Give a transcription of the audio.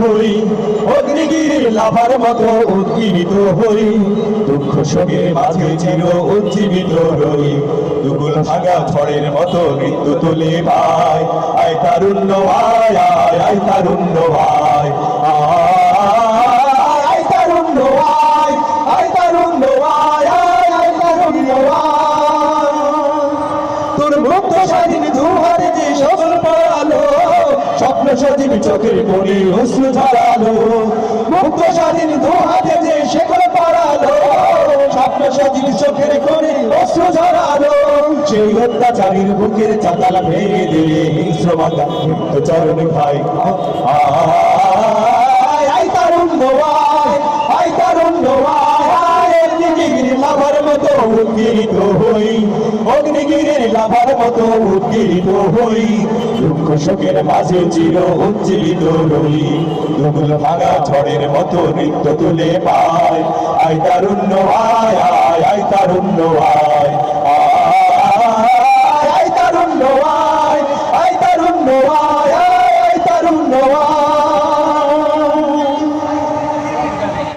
হই অগ্নিগিরির লাভার মতো উদ্গীত হই। দুঃখ শোকের মাঝে চির উজ্জীবিত রই। দুগুল ভাঙা ঝড়ের মতো মৃত্যু তুলে পায়। আয় তারুণ্য, আয় আয় আয় তারুণ্য, আয়। তোর মুক্ত স্বাধীন দুহারে যে সকল পড়ালো সজীব চোখের কোণে অশ্রু ঝরালো। মুক্ত স্বাধীন দুহাতে যে শেখর পড়ালো স্বপ্ন সজীব চোখের কোণে অশ্রু ঝরালো। সেই অত্যাচারীর বুকের চাতাল ভেঙে দিলে হিংস্র মাতা চরণ ভাই আয় অগ্নিগিরির লাভার মতো উদ্গিরিত হই। দুঃখ শোকের মাঝে চির উজ্জীবিত রই। দুগুল ভাঙা ঝড়ের মতো নৃত্য তুলে পায়। আয় তারুণ্য, আয় আয় আয় তারুণ্য, আয়।